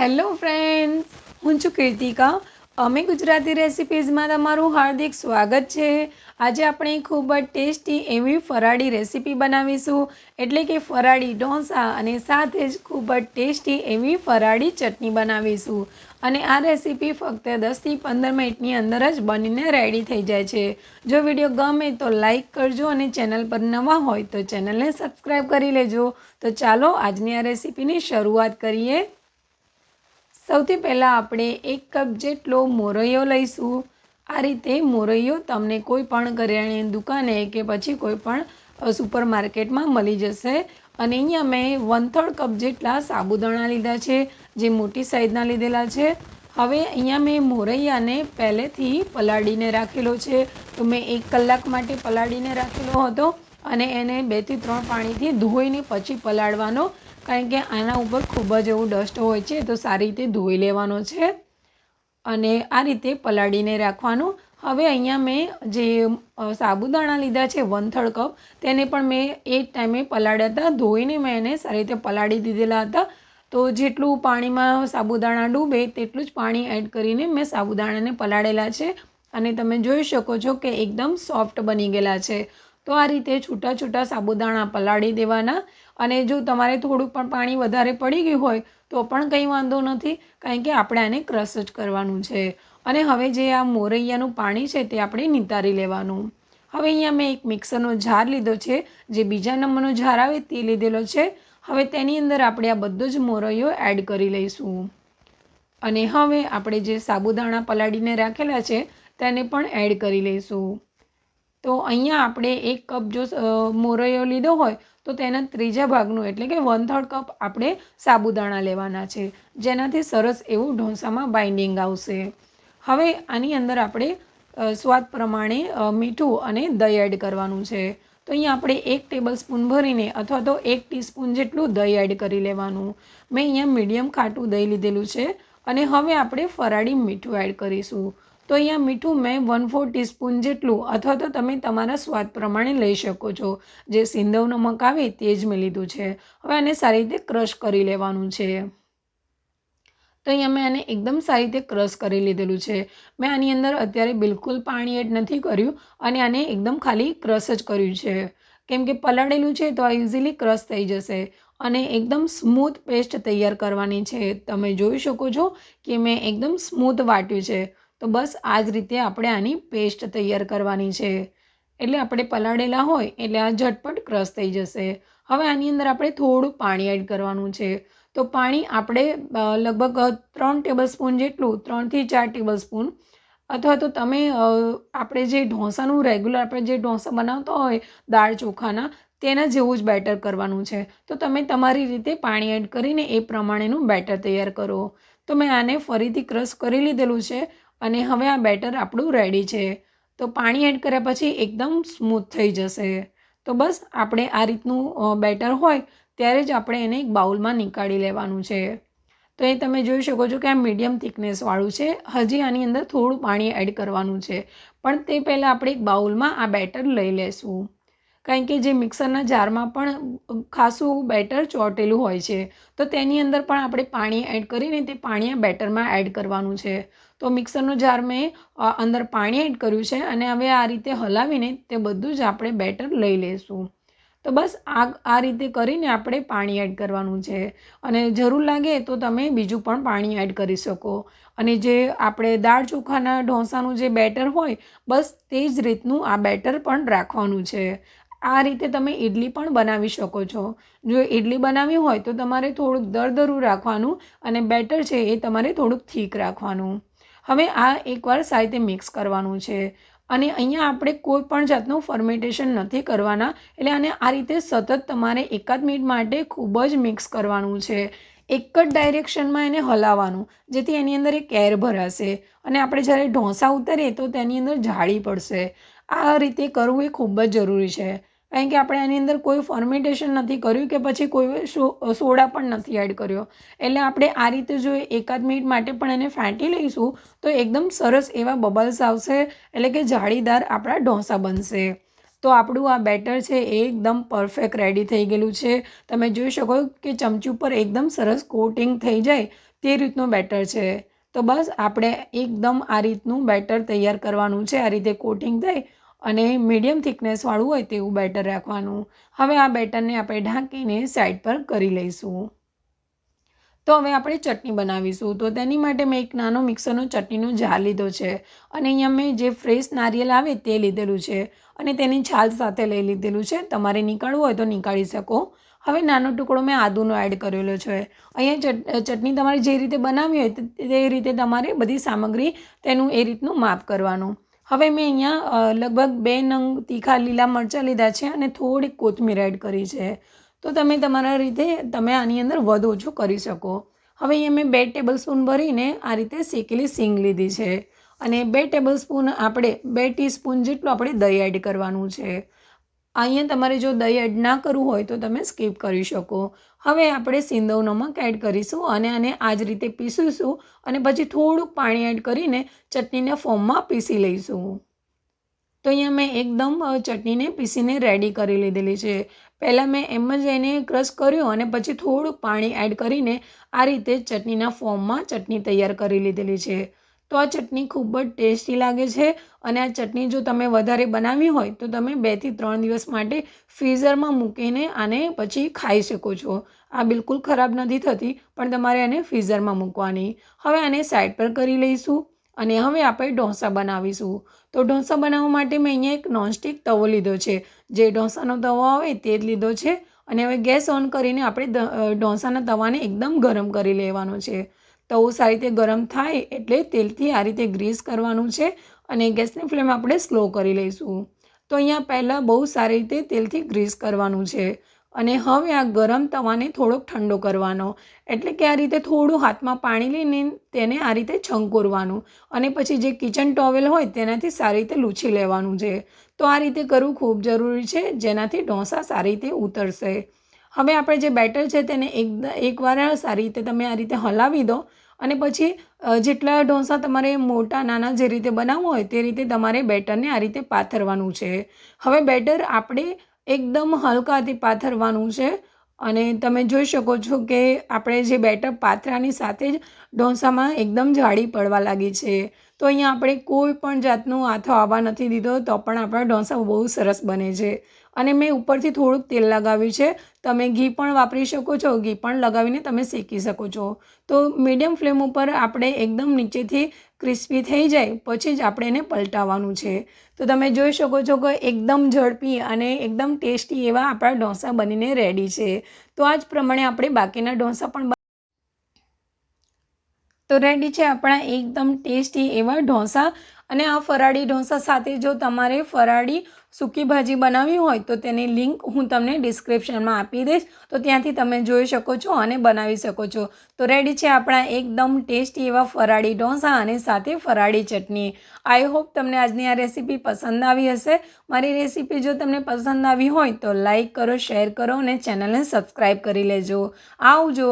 Hello friends હું છું કીર્તિકા. અમે ગુજરાતી રેસિપીઝમાં તમારું હાર્દિક સ્વાગત છે. આજે આપણે ખૂબ જ ટેસ્ટી એવી ફરાળી રેસીપી બનાવીશું. એટલે કે ફરાળી ઢોસા અને સાથે જ ખૂબ જ ટેસ્ટી એવી ફરાળી ચટણી બનાવીશું. અને આ રેસીપી ફક્ત દસથી પંદર મિનિટની અંદર જ બનીને રેડી થઈ જાય છે. જો વીડિયો ગમે તો લાઈક કરજો અને ચેનલ પર નવા હોય તો ચેનલને સબસ્ક્રાઈબ કરી લેજો. તો ચાલો આજની આ રેસીપીની શરૂઆત કરીએ. સૌથી પહેલાં આપણે એક કપ જેટલો મોરૈયો લઈશું. આ રીતે મોરૈયો તમને કોઈ પણ કરિયાણાની દુકાને કે પછી કોઈ પણ સુપર માર્કેટમાં મળી જશે. અને અહીંયા મેં વન થર્ડ કપ જેટલા સાબુદાણા લીધા છે, જે મોટી સાઈઝના લીધેલા છે. હવે અહીંયા મેં મોરૈયાને પહેલેથી પલાળીને રાખેલો છે. તો મેં એક કલાક માટે પલાળીને રાખેલો હતો અને એને બેથી ત્રણ પાણીથી ધોઈને પછી પલાળવાનો કારણ કે આના ઉપર ખૂબ જ એવું ડસ્ટ હોય છે, તો સારી રીતે ધોઈ લેવાનો છે અને આ રીતે પલાળીને રાખવાનું. હવે અહીંયા મેં જે સાબુદાણા લીધા છે વન થર્ડ કપ, તેને પણ મેં એ ટાઈમે પલાળ્યા હતા. ધોઈને મેં એને સારી રીતે પલાળી દીધેલા હતા. તો જેટલું પાણીમાં સાબુદાણા ડૂબે, તેટલું જ પાણી એડ કરીને મેં સાબુદાણાને પલાળેલા છે. અને તમે જોઈ શકો છો કે એકદમ સોફ્ટ બની ગયેલા છે. તો આ રીતે છૂટા છૂટા સાબુદાણા પલાળી દેવાના અને જો તમારે થોડુંક પણ પાણી વધારે પડી ગયું હોય તો પણ કંઈ વાંધો નથી, કારણ કે આપણે આને ક્રશ જ કરવાનું છે. અને હવે જે આ મોરૈયાનું પાણી છે તે આપણે નિતારી લેવાનું. હવે અહીંયા મેં એક મિક્સરનો જાર લીધો છે, જે બીજા નંબરનો જાર આવે તે લીધેલો છે. હવે તેની અંદર આપણે આ બધો જ મોરૈયો એડ કરી લઈશું. અને હવે આપણે જે સાબુદાણા પલાળીને રાખેલા છે, તેને પણ એડ કરી લઈશું. તો અહીંયા આપણે એક કપ જો મોરૈયો લીધો હોય, તો તેના ત્રીજા ભાગનું, એટલે કે વન થર્ડ કપ આપણે સાબુદાણા લેવાના છે. જેનાથી સરસ એવું ઢોસામાં બાઇન્ડિંગ આવશે. હવે આની અંદર આપણે સ્વાદ પ્રમાણે મીઠું અને દહીં એડ કરવાનું છે. તો અહીંયા આપણે એક ટેબલ સ્પૂન ભરીને અથવા તો એક ટીસ્પૂન જેટલું દહીં એડ કરી લેવાનું. મેં અહીંયા મીડિયમ ખાટું દહીં લીધેલું છે. અને હવે આપણે ફરાળી મીઠું એડ કરીશું. તો અહીંયા મીઠું મેં વન ફોર ટીસ્પૂન જેટલું, અથવા તો તમે તમારા સ્વાદ પ્રમાણે લઈ શકો છો. જે સિંધવ નમક આવે તે જ મેં લીધું છે. હવે આને સારી રીતે ક્રશ કરી લેવાનું છે. તો અહીંયા મેં આને એકદમ સારી રીતે ક્રશ કરી લીધેલું છે. મેં આની અંદર અત્યારે બિલકુલ પાણી એડ નથી કર્યું અને આને એકદમ ખાલી ક્રશ જ કર્યું છે. કેમ કે પલાળેલું છે તો આ ઇઝીલી ક્રશ થઈ જશે. અને એકદમ સ્મૂથ પેસ્ટ તૈયાર કરવાની છે. તમે જોઈ શકો છો કે મેં એકદમ સ્મૂથ વાટ્યું છે. તો બસ આ જ રીતે આપણે આની પેસ્ટ તૈયાર કરવાની છે. એટલે આપણે પલાળેલા હોય એટલે આ ઝટપટ ક્રશ થઈ જશે. હવે આની અંદર આપણે થોડું પાણી એડ કરવાનું છે. તો પાણી આપણે લગભગ ત્રણ ટેબલ સ્પૂન જેટલું, ત્રણથી ચાર ટેબલ સ્પૂન અથવા તો તમે આપણે જે ઢોસાનું રેગ્યુલર આપણે જે ઢોસા બનાવતા હોય, દાળ ચોખાના, તેના જેવું જ બેટર કરવાનું છે. તો તમે તમારી રીતે પાણી એડ કરીને એ પ્રમાણેનું બેટર તૈયાર કરો. તો મેં આને ફરીથી ક્રશ કરી લીધેલું છે. અને હવે આ બેટર આપણું રેડી છે. તો પાણી એડ કર્યા પછી એકદમ સ્મૂથ થઈ જશે. તો બસ આપણે આ રીતનું બેટર હોય ત્યારે જ આપણે એને એક બાઉલમાં નીકાળી લેવાનું છે. તો એ તમે જોઈ શકો છો કે આ મીડિયમ થિકનેસવાળું છે. હજી આની અંદર થોડું પાણી એડ કરવાનું છે. પણ તે પહેલાં આપણે એક બાઉલમાં આ બેટર લઈ લેશું. કારણ કે જે મિક્સરના જારમાં પણ ખાસું બેટર ચોટેલું હોય છે. તો તેની અંદર પણ આપણે પાણી એડ કરીને તે પાણી બેટરમાં એડ કરવાનું છે. તો મિક્સરનો જાર મેં અંદર પાણી એડ કર્યું છે અને હવે આ રીતે હલાવીને તે બધું જ આપણે બેટર લઈ લઈશું તો બસ આ આ રીતે કરીને આપણે પાણી એડ કરવાનું છે. અને જરૂર લાગે તો તમે બીજું પણ પાણી એડ કરી શકો. અને જે આપણે દાળ ચોખાના ઢોસાનું જે બેટર હોય, બસ તે જ રીતનું આ બેટર પણ રાખવાનું છે. આ રીતે તમે ઇડલી પણ બનાવી શકો છો. જો ઇડલી બનાવવી હોય તો તમારે થોડુંક દરદરું રાખવાનું અને બેટર છે એ તમારે થોડુંક થીક રાખવાનું. હવે આ એકવાર સારી રીતે મિક્સ કરવાનું છે. અને અહીંયા આપણે કોઈ પણ જાતનું ફર્મેન્ટેશન નથી કરવાના એટલે આને આ રીતે સતત તમારે એકાદ મિનિટ માટે ખૂબ જ મિક્સ કરવાનું છે. એક જ ડાયરેક્શનમાં એને હલાવવાનું, જેથી એની અંદર એક એર ભરાશે. અને આપણે જ્યારે ઢોંસા ઉતારીએ તો તેની અંદર જાળી પડશે. આ રીતે કરવું એ ખૂબ જ જરૂરી છે. કારણ કે આપણે એની અંદર કોઈ ફર્મેન્ટેશન નથી કર્યું કે પછી કોઈ સોડા પણ નથી એડ કર્યો. એટલે આપણે આ રીતે જો એકાદ મિનિટ માટે પણ એને ફેંટી લઈશું, તો એકદમ સરસ એવા બબલ્સ આવશે, એટલે કે જાળીદાર આપણા ઢોસા બનશે. તો આપણું આ બેટર છે એ એકદમ પરફેક્ટ રેડી થઈ ગયેલું છે. તમે જોઈ શકો કે ચમચી ઉપર એકદમ સરસ કોટિંગ થઈ જાય તે રીતનું બેટર છે. તો બસ આપણે એકદમ આ રીતનું બેટર તૈયાર કરવાનું છે, આ રીતે કોટિંગ થઈ અને મીડિયમ થિકનેસવાળું હોય તેવું બેટર રાખવાનું. હવે આ બેટરને આપણે ઢાંકીને સાઈડ પર કરી લઈશું. તો હવે આપણે ચટણી બનાવીશું. તો તેની માટે મેં એક નાનો મિક્સરનો ચટણીનો જાર લીધો છે. અને અહીંયા મેં જે ફ્રેશ નારિયેલ આવે તે લીધેલું છે. અને તેની છાલ સાથે લઈ લીધેલું છે. તમારે નીકાળવું હોય તો નીકાળી શકો. હવે નાનો ટુકડો મેં આદુનો એડ કરેલો છે. અહીંયા ચટણી તમારે જે રીતે બનાવી હોય તે રીતે તમારે બધી સામગ્રી તેનું એ રીતનું માપ કરવાનું. હવે મેં અહીંયા લગભગ બે નંગ તીખા લીલા મરચાં લીધા છે અને થોડીક કોથમીર એડ કરી છે. તો તમે તમારા રીતે તમે આની અંદર વધુ ઓછું કરી શકો. હવે અહીંયા મેં બે ટેબલ સ્પૂન ભરીને આ રીતે શેકેલી સિંગ લીધી છે. અને બે ટેબલ સ્પૂન આપણે, બે ટીસ્પૂન જેટલું આપણે દહીં એડ કરવાનું છે. અહીંયા તમારે જો દહીં એડ ના કરવું હોય તો તમે સ્કીપ કરી શકો. હવે આપણે સિંદવ નમક એડ કરીશું અને આને આ જ રીતે પીસીશું અને પછી થોડુંક પાણી એડ કરીને ચટણીના ફોર્મમાં પીસી લઈશું. તો અહીંયા મેં એકદમ ચટણીને પીસીને રેડી કરી લીધેલી છે. પહેલાં મેં એમ જ એને ક્રશ કર્યું અને પછી થોડુંક પાણી એડ કરીને આ રીતે ચટણીના ફોર્મમાં ચટણી તૈયાર કરી લીધેલી છે. તો આ ચટણી ખૂબ જ ટેસ્ટી લાગે છે અને આ ચટણી જો તમે વધારે બનાવી હોય તો તમે બેથી ત્રણ દિવસ માટે ફ્રીઝરમાં મૂકીને આને પછી ખાઈ શકો છો. આ બિલકુલ ખરાબ નથી થતી, પણ તમારે આને ફ્રીઝરમાં મૂકવાની. હવે આને સાઈડ પર કરી લઈશું અને હવે આપણે ઢોસા બનાવીશું. તો ઢોસા બનાવવા માટે મેં અહીંયા એક નોનસ્ટિક તવો લીધો છે. જે ઢોસાનો તવો આવે તે જ લીધો છે અને હવે ગેસ ઓન કરીને આપણે ઢોસાના તવાને એકદમ ગરમ કરી લેવાનો છે. તવો સારી રીતે ગરમ થાય એટલે તેલથી આ રીતે ગ્રીસ કરવાનું છે અને ગેસની ફ્લેમ આપણે સ્લો કરી લઈશું. તો અહીંયા પહેલાં બહુ સારી રીતે તેલથી ગ્રીસ કરવાનું છે અને હવે આ ગરમ તવાને થોડોક ઠંડો કરવાનો. એટલે કે આ રીતે થોડું હાથમાં પાણી લઈને તેને આ રીતે છંકોરવાનું અને પછી જે કિચન ટોવેલ હોય તેનાથી સારી રીતે લૂછી લેવાનું છે. તો આ રીતે કરવું ખૂબ જરૂરી છે જેનાથી ઢોસા સારી રીતે ઉતરશે. હવે આપણે જે બેટર છે તેને એક એકવાર સારી રીતે તમે આ રીતે હલાવી દો અને પછી જેટલા ઢોંસા તમારે મોટા, નાના જે રીતે બનાવવા હોય તે રીતે તમારે બેટરને આ રીતે પાથરવાનું છે. હવે બેટર આપણે એકદમ હલકાથી પાથરવાનું છે અને તમે જોઈ શકો છો કે આપણે જે બેટર પાથરાની સાથે જ ઢોંસામાં એકદમ જાડી પડવા લાગી છે. તો અહીંયા આપણે કોઈ પણ જાતનું આથો આવવા નથી દીધો, તો પણ આપણા ઢોંસા બહુ સરસ બને છે. અને મેં ઉપરથી થોડુંક તેલ લગાવ્યું છે. તમે ઘી પણ વાપરી શકો છો, ઘી પણ લગાવીને તમે શેકી શકો છો. તો મીડિયમ ફ્લેમ ઉપર આપણે એકદમ નીચેથી ક્રિસ્પી થઈ જાય, પછી જ આપણે એને પલટાવવાનું છે. તો તમે જોઈ શકો છો કે એકદમ ઝડપી અને એકદમ ટેસ્ટી એવા આપણા ઢોસા બનીને રેડી છે. તો આ જ પ્રમાણે આપણે બાકીના ઢોસા પણ તો રેડી છે આપણા એકદમ ટેસ્ટી એવા ઢોસા. અને આ ફરાળી ઢોસા સાથે જો તમારે ફરાળી સૂકી ભાજી બનાવવી હોય તો તેની લિંક હું તમને ડિસ્ક્રિપ્શનમાં આપી દઈશ. તો ત્યાંથી તમે જોઈ શકો છો અને બનાવી શકો છો. તો રેડી છે આપણા એકદમ ટેસ્ટી એવા ફરાળી ઢોસા અને સાથે ફરાળી ચટણી. આઈ હોપ તમને આજની આ રેસીપી પસંદ આવી હશે. મારી રેસીપી જો તમને પસંદ આવી હોય તો લાઈક કરો શેર કરો અને ચેનલને સબસ્ક્રાઈબ કરી લેજો. આવજો!